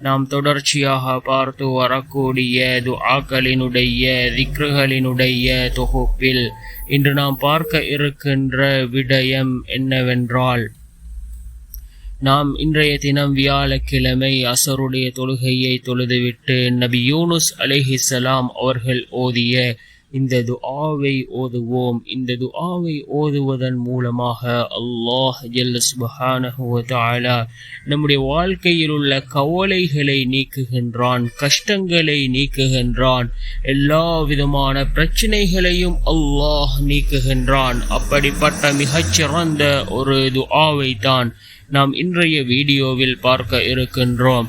நாம் தொடர்ச்சியாக பார்த்து வரக்கூடிய துஆக்களினுடைய திக்ருகளினுடைய தொகுப்பில் இன்று நாம் பார்க்க இருக்கின்ற விடயம் என்னவென்றால் நாம் இன்றைய தினம் வியாழக்கிழமை அசருடைய தொழுகையை தொழுதுவிட்டு நபி யூனுஸ் அலிஹிசலாம் அவர்கள் ஓதிய இந்த துஆவை ஓதுவோம். இந்த துஆவை ஓதுவதன் மூலமாக அல்லாஹ் ஜல்ல நம்முடைய வாழ்க்கையில் உள்ள கவலைகளை நீக்குகின்றான் கஷ்டங்களை நீக்குகின்றான் எல்லா விதமான பிரச்சனைகளையும் அல்லாஹ் நீக்குகின்றான். அப்படிப்பட்ட மிகச்சிறந்த ஒரு துஆவை தான் நாம் இன்றைய வீடியோவில் பார்க்க இருக்கின்றோம்.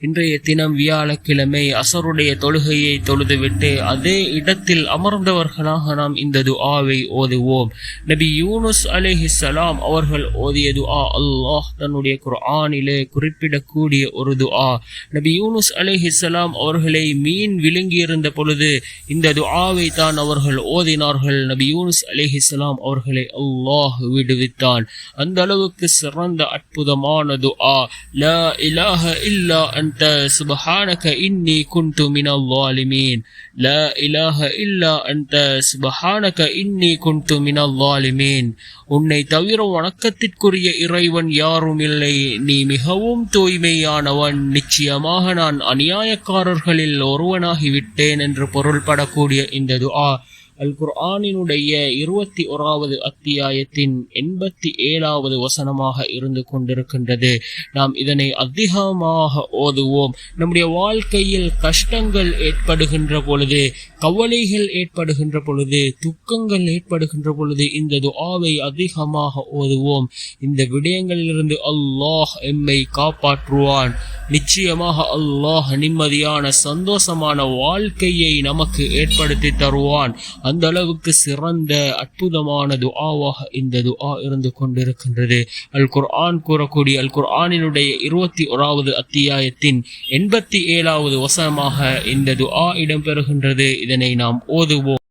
இன்றைய தினம் வியாழக்கிழமை அசருடைய தொழுகையை தொழுதுவிட்டு அதே இடத்தில் அமர்ந்தவர்களாக நாம் இந்த துஆவை ஓதுவோம். நபி யூனுஸ் அலைஹிஸ்ஸலாம் அவர்கள் ஓதிய துஆ அல்லாஹ் தன்னுடைய குர்ஆனிலே குறிப்பிடக்கூடிய ஒரு துஆ. நபி யூனுஸ் அலைஹிஸ்ஸலாம் அவர்களை மீன் விழுங்கியிருந்த பொழுது இந்த துஆவை தான் அவர்கள் ஓதினார்கள். நபி யூனுஸ் அலைஹிஸ்ஸலாம் அவர்களை அல்லாஹ் விடுவித்தான். அந்த அளவுக்கு சிறந்த அற்புதமான துஆ. லா இலாஹ இல்லா أنت سبحانك إني كنت من الظالمين لا إله إلا أنت سبحانك إني كنت من الظالمين உன்னை தவிர வணக்கத்திற்குரிய இறைவன் யாரும் இல்லை நீ மிகவும் தூய்மையானவன் நிச்சயமாக நான் அநியாயக்காரர்களில் ஒருவனாகிவிட்டேன் என்று பொருள்படக்கூடிய இந்த துஆ அல் குர்ஆனினுடைய இருபத்தி ஓராவது அத்தியாயத்தின் எண்பத்தி ஏழாவது வசனமாக இருந்து கொண்டிருக்கின்றது. நாம் இதனை அதிகமாக ஓதுவோம். நம்முடைய வாழ்க்கையில் கஷ்டங்கள் ஏற்படுகின்ற பொழுது கவலைகள் ஏற்படுகின்ற பொழுது துக்கங்கள் ஏற்படுகின்ற பொழுது இந்த துஆவை அதிகமாக ஓதுவோம். இந்த விடயங்களிலிருந்து அல்லாஹ் எம்மை காப்பாற்றுவான். நிச்சயமாக அல்லாஹ் நிம்மதியான சந்தோஷமான வாழ்க்கையை நமக்கு ஏற்படுத்தி தருவான். அந்த அளவுக்கு சிறந்த அற்புதமான துஆவாக இந்த துஆ இருந்து கொண்டிருக்கின்றது. அல் குர்ஆன் கூறக்கூடிய அல் குர்ஆனினுடைய இருபத்தி ஓராவது அத்தியாயத்தின் எண்பத்தி ஏழாவது வசனமாக இந்த துஆ இடம்பெறுகின்றது. இதனை நாம் ஓதுவோம்.